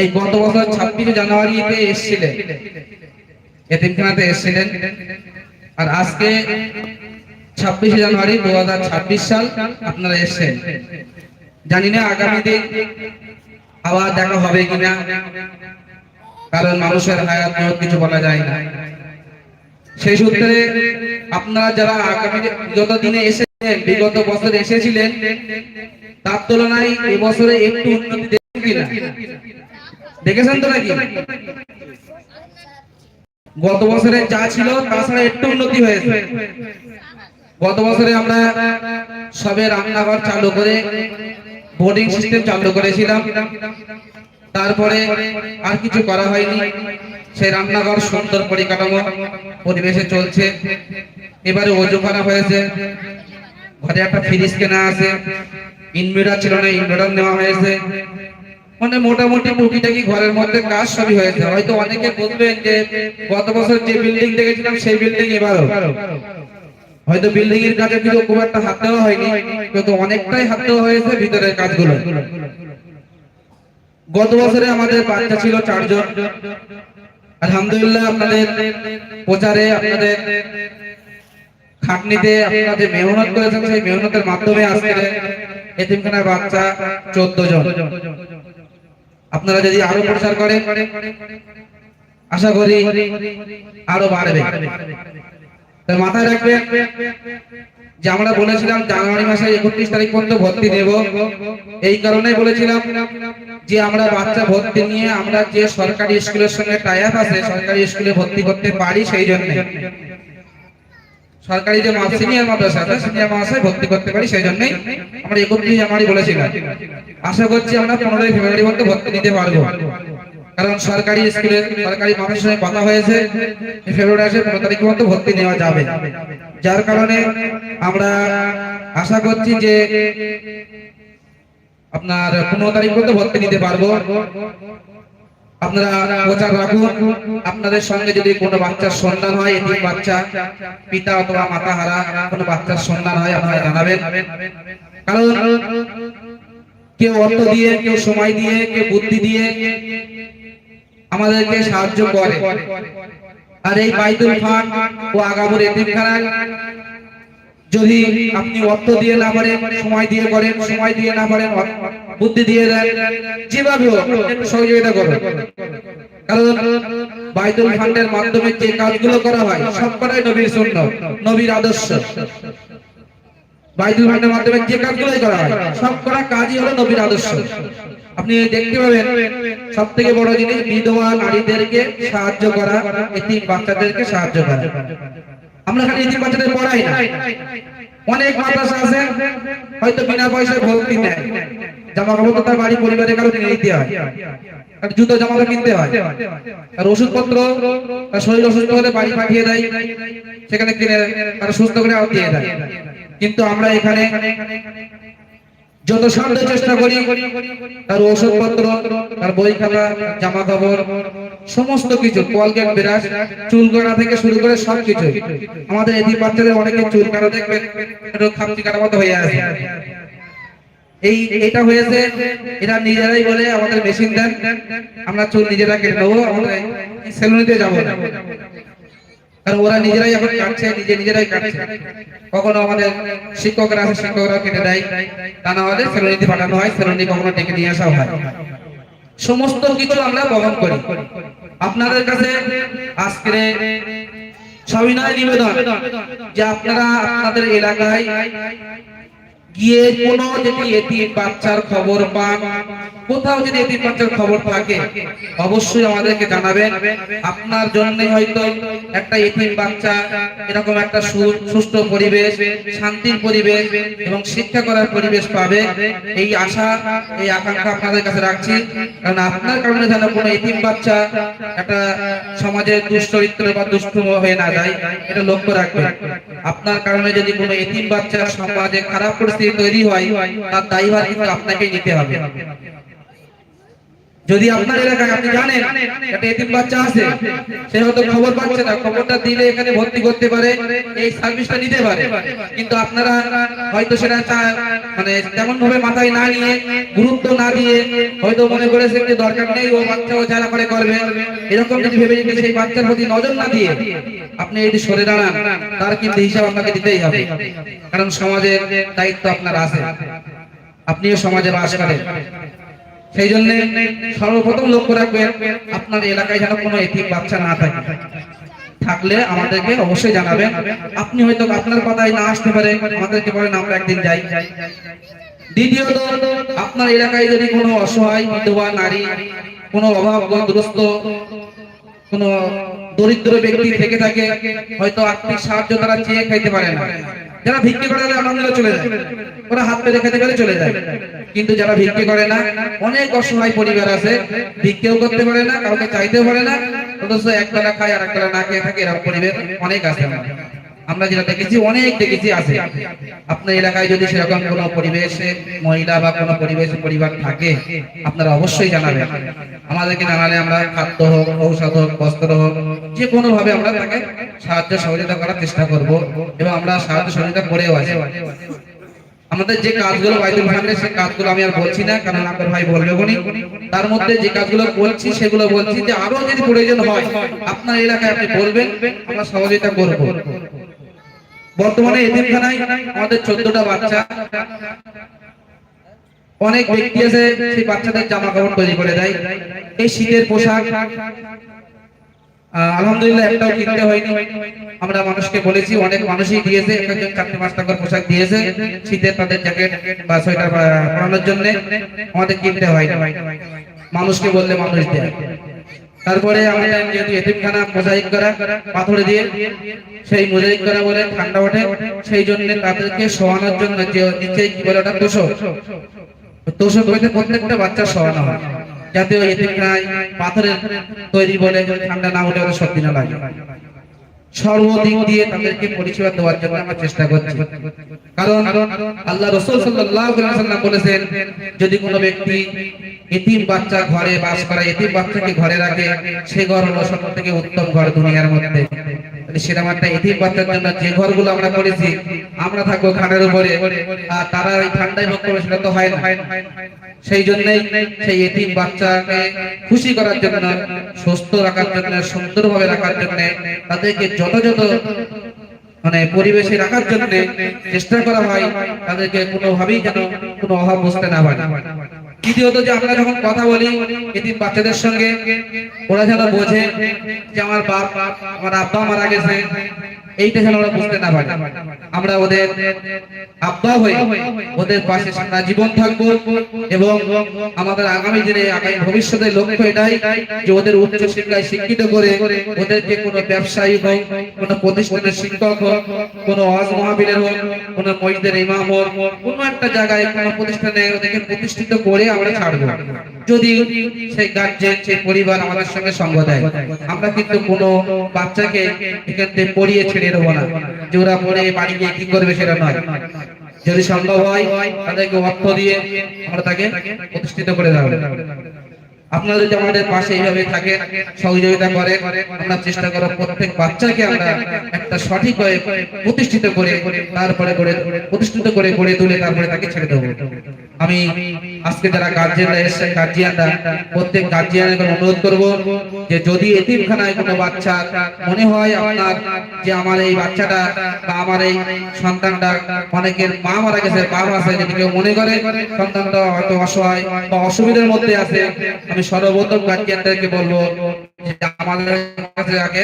এই গত বছর ছাব্বিশে জানুয়ারিতে এসেছিলেন। এতিমখানাতে এসেছিলেন। আর আজকে ছাব্বিশে জানুয়ারি দু সাল আপনারা জানি না আগামী দিন আবার দেখা হবে কিনা। কারণ মানুষের হায়াত কিছু বলা যায় না। সেই সূত্রে আপনারা যারা আগামী বিগত দিনে এসেছেন বিগত বছর এসেছিলেন, তার তুলনায় এবছরে একটু উন্নতি দেখেছেন তো নাকি? গত বছরে যা ছিল তাছাড়া একটু উন্নতি হয়েছে। গত বছরে আমরা সবে রান্নাঘর চালু করে বোর্ডিং সিস্টেম চালু করেছিলাম। তারপরে আর কিছু করা হয়নি। সেই রান্নাঘর সুন্দর পরিকাঠামো পরিবেশে চলছে। এবারে ওজুখানা হয়েছে। ঘরে একটা ফ্রিজ কেনা আছে। ইনভার্টার ছিল না, ইনভার্টার নেওয়া হয়েছে। মানে মোটামুটি টুকিটাকি ঘরের মধ্যে কাজ সবই হয়েছে হয়তো অনেকে বলবেন যে, গত বছর যে বিল্ডিং দেখেছিলাম, সেই বিল্ডিং এবারও। হয়তো বিল্ডিং এর কাজে কিন্তু খুব একটা হাত দেওয়া হয়নি, কিন্তু অনেকটাই হাত দেওয়া হয়েছে ভিতরের কাজগুলো। গত বছরে আমাদের বাচ্চা ছিল চারজন। আলহামদুলিল্লাহ আপনাদের প্রচারে, আপনাদের খাটনিতে আপনারা যে মেহনত করেছেন, সেই মেহনতের মাধ্যমে আজকে এতিমখানার বাচ্চা চোদ্দ জন। আপনারা যদি আরও প্রচার করেন, আশা করি আরও বাড়বে। মাথায় রাখবে যে আমরা বলেছিলাম জানুয়ারি মাসের একত্রিশ তারিখ পর্যন্ত ভর্তি নেব। এই কারণে বলেছিলাম যে আমরা বাচ্চা ভর্তি নিয়ে আমরা যে সরকারি স্কুলের সঙ্গে টাই আপ আছে, সরকারি স্কুলে ভর্তি করতে পারি সেই জন্য। সরকারি যে সিনিয়র মাদ্রাসা আছে সিনিয়র মাদ্রাসায় ভর্তি করতে পারি, সেই জন্যই আমরা একত্রিশ জানুয়ারি বলেছিলাম। আশা করছি আমরা পনেরোই ফেব্রুয়ারি মধ্যে ভর্তি নিতে পারব। কারণ সরকারি স্কুলে সরকারি মানুষের সঙ্গে কথা হয়েছে ফেব্রুয়ারি পনেরো তারিখ মধ্যে ভর্তি নেওয়া যাবে। যার কারণে আমরা আশা করছি যে আপনার পনেরো তারিখ মধ্যে ভর্তি নিতে পারব। আপনারা রাখুন। আপনাদের সঙ্গে যদি কোনো বাচ্চার সন্ধান হয় কোনো বাচ্চার সন্ধান হয়, আপনারা জানাবেন। কারণ কেউ অর্থ দিয়ে, কেউ সময় দিয়ে, কেউ বুদ্ধি দিয়ে আমাদেরকে সাহায্য করে। আর এই বাইতুল ফান্ড ও আগামুর এতিমখানা যদি আপনি অর্থ দিয়ে না পারেন, সময় দিয়ে করেন সময় দিয়ে না পারেন, বুদ্ধি দিয়ে দেন, যেভাবে সহযোগিতা করুন। মাধ্যমে যে কাজগুলো করা হয়, সবকটাই আদর্শ। মাধ্যমে যে কাজগুলোই করা হয় সব করা কাজই হলো আদর্শ। আপনি দেখতে পাবেন সব থেকে বড় জিনিস বিধবা নারীদেরকে সাহায্য করা, এতিম বাচ্চাদেরকে সাহায্য করা। আমরা খালি এতিম বাচ্চাদের পড়াই না। অনেক মাদ্রাসা আছে, হয়তো বিনা পয়সায় ভর্তি নেয়। জামা কাপড় তার বাড়ি, পরিবারের কারও কিনে দিতে হয়। জুতো জামা কিনতে হয়। আর ওষুধপত্র, তার শরীর অসুস্থ হলে বাড়ি পাঠিয়ে দেয়। সেখানে কিনে, তার সুস্থ করে দিয়ে দেয়। কিন্তু আমরা এখানে যত সাধ্য চেষ্টা করি, তার ওষুধপত্র তার বই খাতা জামা কাপড় সমস্ত কিছু, কলগেট বিরাজ চুল কাটা থেকে শুরু করে সব কিছু আমাদের এদি বাচ্চাদের অনেকে চুল কাটা দেখবেন খামচি কাটার মতো হয়ে আছে। এই, এটা হয়েছে, এরা নিজেরাই বলে আমাদের মেশিন দেন, আমরা চুল নিজেরা কেটে নেব আমরা সেলুনিতে যাব কারণ ওরা নিজেরাই এখন কাটছে, নিজে নিজেরাই কাটছে। কখনো আমাদের শিক্ষকরা আছে শিক্ষকরা কেটে দেয়, তা না হলে সেলুনিতে পাঠানো হয় সেলুনি কখনো ডেকে নিয়ে আসা হয়। সমস্ত কিছু আমরা বহন করি। আপনাদের কাছে আজকে সবিনয় নিবেদন, যে আপনারা আপনাদের এলাকায় গিয়ে কোনো যদি এতিম বাচ্চার খবর পান, কোথাও যদি এতিম বাচ্চার খবর থাকে, অবশ্যই আমাদেরকে জানাবেন। আপনার জন্য হয়তো একটা এতিম বাচ্চা এরকম একটা সুস্থ পরিবেশ, শান্তির পরিবেশ এবং শিক্ষা করার পরিবেশ পাবে। এই আশা, এই আকাঙ্ক্ষা আপনাদের কাছে রাখছি। কারণ আপনার কারণে যেন কোনো এতিম বাচ্চা একটা সমাজের দুশ্চরিত্র বা দুষ্ট হয়ে না যায়, এটা লক্ষ্য রাখবেন। আপনার কারণে যদি কোনো এতিম বাচ্চা সমাজে খারাপ পরিস্থিতি তৈরি হয় তার দায়ভার কিন্তু আপনাকে নিতে হবে। যদি আপনার এলাকায় আপনি জানেন একটা এতিম বাচ্চা আছে, সে হয়তো খবর পাচ্ছে না, খবরটা দিলে এখানে ভর্তি করতে পারে, এই সার্ভিসটা নিতে পারে। কিন্তু আপনারা হয়তো সেটা মানে তেমন ভাবে মাথায় না নিয়ে, গুরুত্ব না দিয়ে হয়তো মনে করেছেন যে দরকার নেই, ও বাচ্চা ও যারা করে করবে। এরকম যদি ভেবে যদি সেই বাচ্চার প্রতি নজর না দিয়ে আপনি যদি সরে দাঁড়ান, তার কিন্তু হিসাব আপনাকে দিতেই হবে। কারণ সমাজের দায়িত্ব আপনার আছে। আপনিও সমাজে বাস করেন। সেই জন্য সর্বপ্রথম লক্ষ্য রাখবেন, আপনার এলাকায় যেন কোনো এতিম বাচ্চা না থাকে। থাকলে আমাদেরকে অবশ্যই জানাবেন। আপনি হয়তো আপনার কথাই না আসতে পারে, আমাদেরকে বলেন আমরা একদিন যাই। দ্বিতীয়ত, আপনার এলাকায় যদি কোনো অসহায়, বিধবা, নারী, কোনো অভাবগ্রস্ত কোনো দরিদ্র ব্যক্তি থেকে থাকে, হয়তো আর্থিক সাহায্য তারা চেয়ে খাইতে পারে না। যারা ভিক্ষে করে তারা আনন্দ চলে যায়। ওরা হাত পেতে খেতে পেরে চলে যায়। কিন্তু যারা ভিক্ষে করে না, অনেক অসহায় পরিবার আছে, ভিক্ষেও করতে পারে না, কাউকে চাইতেও পারে না। অথচ একবেলা খায় আর একবেলা না খেয়ে থাকে, এরকম পরিবার অনেক আছে আমাদের। আমরা যেটা দেখেছি, অনেক দেখেছি আছে। আপনার এলাকায় যদি সেরকম কোনো পরিবেশে মহিলা বা কোনো পরিবেশে পরিবার থাকে, আপনারা অবশ্যই জানাবেন। আমাদেরকে জানালে আমরা খাদ্য হোক, ঔষধ হোক, বস্ত্র হোক, যে কোনো ভাবে আমরা তাকে সাহায্য সহযোগিতা করার চেষ্টা করব এবং আমরা সাহায্য সহযোগিতা করেও আছি আমাদের যে কাজগুলো বাইতুল ফান্ডে সেই কাজগুলো আমি আর বলছি না, কারণ আপনার ভাই বলবে বনি। তার মধ্যে যে কাজগুলো বলছি, সেগুলো বলছি যে আরও যদি প্রয়োজন হয়, আপনার এলাকায় আপনি বলবেন, আমরা সহযোগিতা করব। বর্তমানে আমাদের চোদ্দটা বাচ্চা। অনেক ব্যক্তি আছে, সেই বাচ্চাদের জামা কাপড় তৈরি করে দেয়। এই শীতের পোশাক আলহামদুলিল্লাহ আমরা মানুষকে বলেছি, অনেক মানুষই দিয়েছে পাঁচ টাকার পোশাক দিয়েছে, শীতের তাদের জ্যাকেট বা সোয়েটার পরানোর জন্য। আমাদের কিনতে হয়নি। মানুষকে বললে মানুষ দেয়। তারপরে আমাদের পাথরে দিয়ে সেই মোজাইক করা বলে ঠান্ডা ওঠে, সেই জন্য তাদেরকে শোয়ানোর জন্য যে নিচে কি বলে ওটা তোষক। তোষক হইতে প্রত্যেকটা বাচ্চা শোয়ানো হয়, যাতে ওই পাথরের তৈরি বলে ঠান্ডা না উঠে ওরা সত্যি না লাগে। সর্বদিক দিয়ে তাদেরকে পরিষেবা দেওয়ার জন্য আমরা চেষ্টা করছি। কারণ আল্লাহ রসুল ওয়াসাল্লাম বলেছেন, যদি কোনো ব্যক্তি এতিম বাচ্চা ঘরে বাস করা, এতিম বাচ্চাকে ঘরে রাখে, সে ঘর হলো সব থেকে উত্তম ঘর দুনিয়ার মধ্যে। সেরকম একটা এতিম বাচ্চার জন্য যে ঘরগুলো আমরা করেছি, আমরা থাকব খানের উপরে, আর তারা ঠান্ডায় ভোগ করবে, সেটা তো হয় না। সেই জন্যই সেই এতিম বাচ্চাকে খুশি করার জন্য, সুস্থ রাখার জন্য, সুন্দরভাবে রাখার জন্য, তাদেরকে যথাযথ মানে পরিবেশে রাখার জন্য চেষ্টা করা হয়, তাদেরকে কোনোভাবেই যেন কোনো অভাব বুঝতে না পারে। দ্বিতীয়ত যে আমরা যখন কথা বলি এতিম বাচ্চাদের সঙ্গে, ওরা যেন বোঝে যে আমার বাপ, আমার আব্বা মারা গেছে, এইটা যেন ওরা বুঝতে না পারে। আমরা ওদের আব্বা হয়ে ওদের পাশে সারা জীবন থাকব এবং আমাদের আগামী দিনে, আগামী ভবিষ্যতের লক্ষ্য এটাই যে ওদের উচ্চ শিক্ষায় শিক্ষিত করে ওদেরকে কোনো ব্যবসায়ী হোক, কোনো প্রতিষ্ঠানের শিক্ষক হোক, কোনো অজ মহাবীরের হোক, কোনো মসজিদের ইমাম হোক, কোনো একটা জায়গায়, কোনো প্রতিষ্ঠানে ওদেরকে প্রতিষ্ঠিত করে আমরা ছাড়বো যদি সেই গার্জেন, সেই পরিবার আমাদের সঙ্গে সঙ্গ দেয়, আমরা কিন্তু কোনো বাচ্চাকে পড়িয়ে ছেড়ে দেবো না, যে ওরা পড়ে বাড়ি গিয়ে কি করবে সেটা নয়। যদি সম্ভব হয়, তাদেরকে অর্থ দিয়ে আমরা তাকে প্রতিষ্ঠিত করে আপনারা যদি আমাদের পাশে এইভাবে থাকে, সহযোগিতা করে, আমরা চেষ্টা করব প্রত্যেক বাচ্চাকে আমরা একটা সঠিক প্রতিষ্ঠিত করে, তারপরে করে প্রতিষ্ঠিত করে গড়ে তুলে তারপরে তাকে ছেড়ে দেবো। আমি আজকে যারা গার্জিয়ানরা এসেছেন গার্জিয়ানরা প্রত্যেক গার্জিয়ানকে অনুরোধ করব যে যদি এতিমখানায় কোনো বাচ্চা মনে হয় আপনার যে আমার এই বাচ্চাটা বা আমার এই সন্তানটা, অনেকের মা মারা গেছে, বাবা আছে যদি কেউ মনে করে সন্তানটা হয়তো অসহায় বা অসুবিধার মধ্যে আছে, আমি সর্বপ্রথম গার্জিয়ানদেরকে বলব যে আমাদের কাছে আগে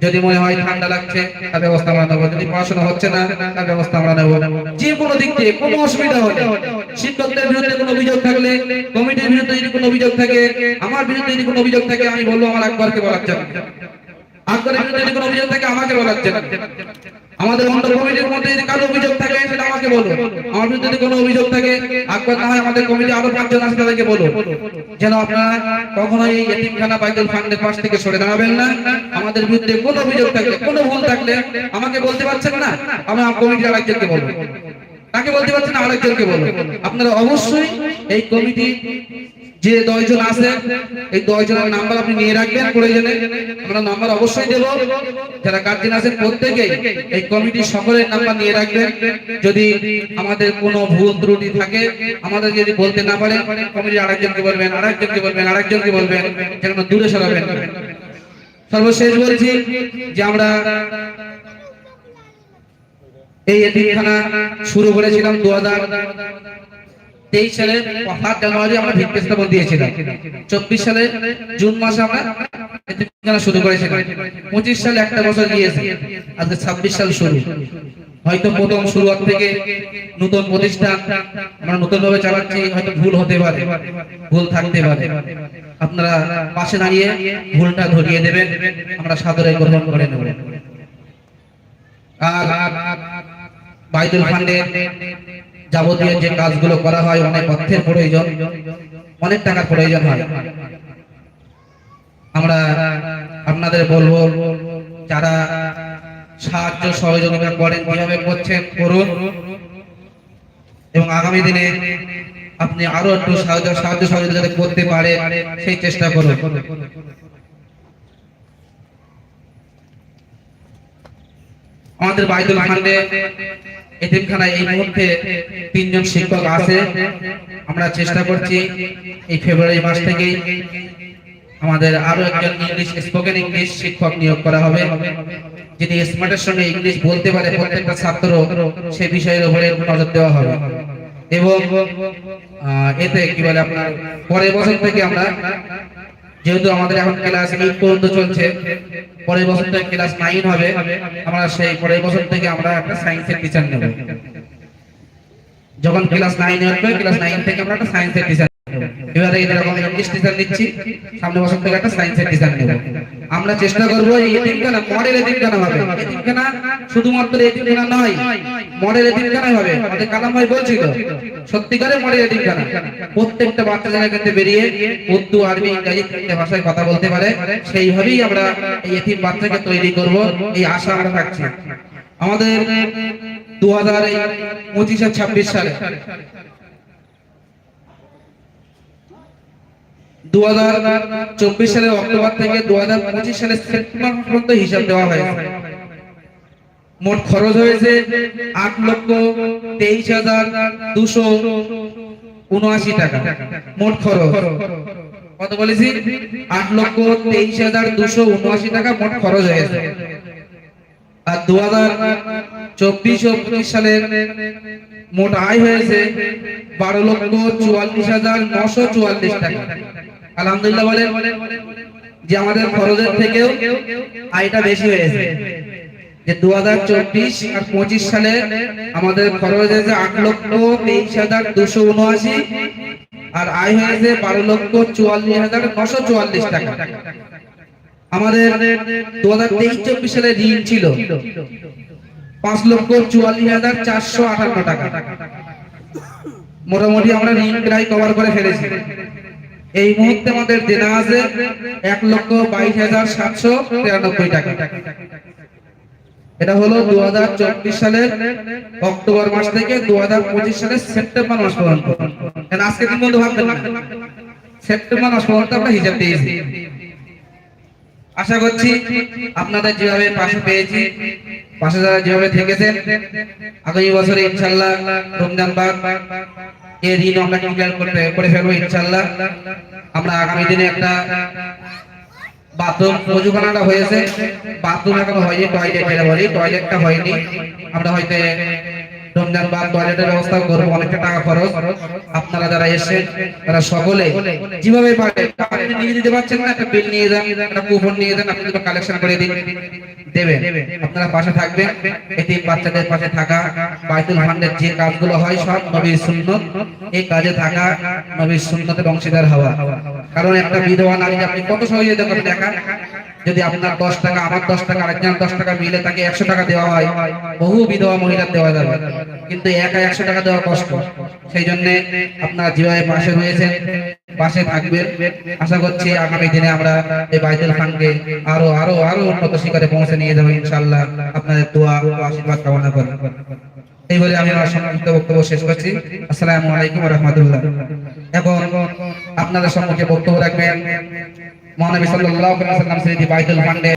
যে যদি মনে হয় ঠান্ডা লাগছে, তার ব্যবস্থা আমরা নেব। যদি পড়াশোনা হচ্ছে না, তার ব্যবস্থা আমরা নেব। যে কোনো দিক থেকে কোনো অসুবিধা হলে, শিক্ষকদের বিরুদ্ধে কোনো অভিযোগ থাকলে, কমিটির বিরুদ্ধে যদি কোনো অভিযোগ থাকে, আমার বিরুদ্ধে যদি কোনো অভিযোগ থাকে, আমি বলব আমার আকবরকে বলার জন্য। আকবরের বিরুদ্ধে যদি কোনো অভিযোগ থাকে, আমাকে বলার জন্য। আমাদের অন্য কমিটির মধ্যে যদি কারও অভিযোগ থাকে, সেটা আমাকে বলো। আমার বিরুদ্ধে যদি কোনো অভিযোগ থাকে আকবর না হয় আমাদের কমিটি আরও পাঁচজন আছে তাদেরকে বলো। যেন আপনারা কখনোই এই এতিমখানা বাইদুল ফান্ডের পাশ থেকে সরে দাঁড়াবেন না। আমাদের বিরুদ্ধে কোনো অভিযোগ থাকলে, কোনো ভুল থাকলে আমাকে বলতে পারছেন না আমার কমিটির আরেকজনকে বলব। তাকে বলতে পারছেন আরেকজনকে বলব আপনারা অবশ্যই এই কমিটি যে দশজন আছে, এই দশজনের নাম্বার আপনি নিয়ে রাখবেন প্রয়োজনে। আমরা নাম্বার অবশ্যই দেব। যারা গার্জেন আছেন, প্রত্যেকেই এই কমিটির সকলের নাম্বার নিয়ে রাখবেন। যদি আমাদের কোনো ভুল ত্রুটি থাকে, আমাদের যদি বলতে না পারে কমিটির আরেকজনকে বলবেন আরেকজনকে বলবেন আরেকজনকে বলবেন, যেন দূরে সরাবেন। সর্বশেষ বলছি যে আমরা এই এতিমখানা শুরু করেছিলাম দু হাজার তেইশ সালে। সাত জানুয়ারি আমরা ভিত্তি স্থাপন দিয়েছিলাম। চব্বিশ সালে জুন মাসে আমরা এতিমখানা শুরু করেছিলাম। পঁচিশ সালে একটা বছর আজকে ছাব্বিশ সাল শুরু। হয়তো প্রথম থেকে নতুন প্রতিষ্ঠান আমরা নতুন ভাবে চালাচ্ছি, হয়তো ভুল হতে পারে। ভুল থাকতে পারে। আপনারা পাশে দাঁড়িয়ে ভুলটা ধরিয়ে দেবেন। আমরা সাদরে গ্রহণ করে নেব। বাইদুল ফান্ডে যাবতীয় যে কাজগুলো করা হয়, অনেক অর্থের প্রয়োজন, অনেক টাকার প্রয়োজন হয়। আমরা আপনাদের বলব, যারা সাহায্য সহযোগিতা করেন, কীভাবে করছেন, করুন। এবং আগামী দিনে আপনি আরও একটু সাহায্য সাহায্য সহযোগিতা করতে পারে, সেই চেষ্টা করুন। আমাদের বাইদুল ফান্ডে এতিমখানায় এই মুহূর্তে তিনজন শিক্ষক আছে। আমরা চেষ্টা করছি এই ফেব্রুয়ারি মাস থেকেই আমাদের আরও একজন ইংলিশ স্পোকেন ইংলিশ শিক্ষক নিয়োগ করা হবে। যিনি স্মার্টের সঙ্গে ইংলিশ বলতে পারে প্রত্যেকটা ছাত্র, সে বিষয়ের উপরে নজর দেওয়া হবে। এবং এতে কি বলে আপনার, পরের বছর থেকে আমরা যেহেতু আমাদের এখন ক্লাস এইট পর্যন্ত চলছে, পরের বছর থেকে ক্লাস নাইন হবে, আমরা সেই পরের বছর থেকে আমরা একটা সায়েন্সের টিচার নেব। যখন ক্লাস নাইন হবে ক্লাস নাইন থেকে আমরা একটা সায়েন্সের টিচার আমরা চেষ্টা করব এই এতিমখানা মডেল এতিমখানা হবে এতিমখানা শুধুমাত্র এতিমখানা নয় মডেল এতিমখানা হবে। আমাদের কালাম ভাই বলছিল, সত্যিকারের মডেল এতিমখানা প্রত্যেকটা বাচ্চা যেন কিন্তু বেরিয়ে উর্দু, আরবি, ইংরেজি তিনটে ভাষায় কথা বলতে পারে, সেইভাবেই আমরা এই এতিম বাচ্চাকে তৈরি করব, এই আশা আমরা রাখছি। আমাদের দু হাজার পঁচিশ আর ছাব্বিশ সালে দু হাজার চব্বিশ সালের অক্টোবর থেকে দু হাজার পঁচিশ সালের সেপ্টেম্বর পর্যন্ত হিসাব দেওয়া হয়েছে। মোট খরচ হয়েছে আট লক্ষ তেইশ হাজার দুশো উনআশি টাকা। মোট খরচ। কত বলেছি? আট লক্ষ তেইশ হাজার দুশো উনআশি টাকা মোট খরচ হয়েছে। আর দু হাজার চব্বিশ ও পঁচিশ সালের মোট আয় হয়েছে বারো লক্ষ চুয়াল্লিশ হাজার নশো চুয়াল্লিশ টাকা। আলহামদুলিল্লাহ বলেন যে আমাদের খরচের থেকেও আয়টা বেশি হয়েছে। যে দু হাজার চব্বিশ আর পঁচিশ সালে আমাদের খরচ হয়েছে আট লক্ষ তেইশ হাজার দুশো উনআশি আর আয় হয়েছে বারো লক্ষ চুয়াল্লিশ হাজার নশো চুয়াল্লিশ টাকা। আমাদের দু হাজার তেইশ চব্বিশ সালে ঋণ ছিল পাঁচ লক্ষ চুয়াল্লিশ হাজার চারশো আঠান্ন টাকা। মোটামুটি আমরা ঋণ প্রায় কভার করে ফেলেছি। এই মুহূর্তে আমাদের দেনা আছে এক লক্ষ বাইশ হাজার সাতশো তিরানব্বই টাকা। এটা হলো দু হাজার চব্বিশ সালের অক্টোবর মাস থেকে দু হাজার পঁচিশ সালের সেপ্টেম্বর মাস পর্যন্ত। আজকে দিন বন্ধু ভাববেন না? সেপ্টেম্বর মাস পর্যন্ত আমরা হিসাব দিয়েছি। আশা করছি আপনাদের যেভাবে পাশে পেয়েছি, পাশে যারা যেভাবে থেকেছেন, আগামী বছরে ইনশাল্লাহ রমজান বাগ এর ঋণ আমরা ক্লিয়ার করে ফেলব ইনশাল্লাহ আমরা আগামী দিনে একটা বাথরুম মজুখানাটা হয়েছে। বাথরুম এখনও হয়নি টয়লেট যেটা বলি টয়লেটটা হয়নি। আমরা হয়তো বা টয়লেটের ব্যবস্থা করব, অনেকটা টাকা খরচ। আপনারা যারা এসে তারা সকলে যেভাবে দিতে পারছেন না, একটা বিল নিয়ে যান, একটা কুপন নিয়ে যান, আপনি কালেকশন করে দিন পাশে বাচ্চাদের পাশে থাকা যে কাজগুলো হয় সব এই কাজে থাকা অংশীদার হওয়া। কারণ একটা বিধবা নারী আপনি কত সহযোগিতা করেন একা যদি আপনার দশ টাকা, আমার দশ টাকা আরেকজন দশ টাকা মিলে তাকে একশো টাকা দেওয়া হয়, বহু বিধবা মহিলা দেওয়া যাবে। কিন্তু একা একশো টাকা দেওয়া কষ্ট। সেই জন্য আপনারা যেভাবে পাশে রয়েছেন পাশে থাকবেন আশা করছি আগামী দিনে আমরা এই বাইতুল ফান্ডকে আরও আরও আরও উন্নত শিখরে পৌঁছে নিয়ে যাব ইনশাআল্লাহ। আপনাদের দোয়া আশীর্বাদ কামনা করি। এই বলে আমি আমার সংক্ষিপ্ত বক্তব্য শেষ করছি। আসসালামু আলাইকুম রহমতুল্লাহ। এখন আপনাদের সম্মুখে বক্তব্য রাখবেন মহানবী সাল্লাল্লাহু আলাইহি ওয়াসাল্লাম স্মৃতি বাইতুল ফান্ডে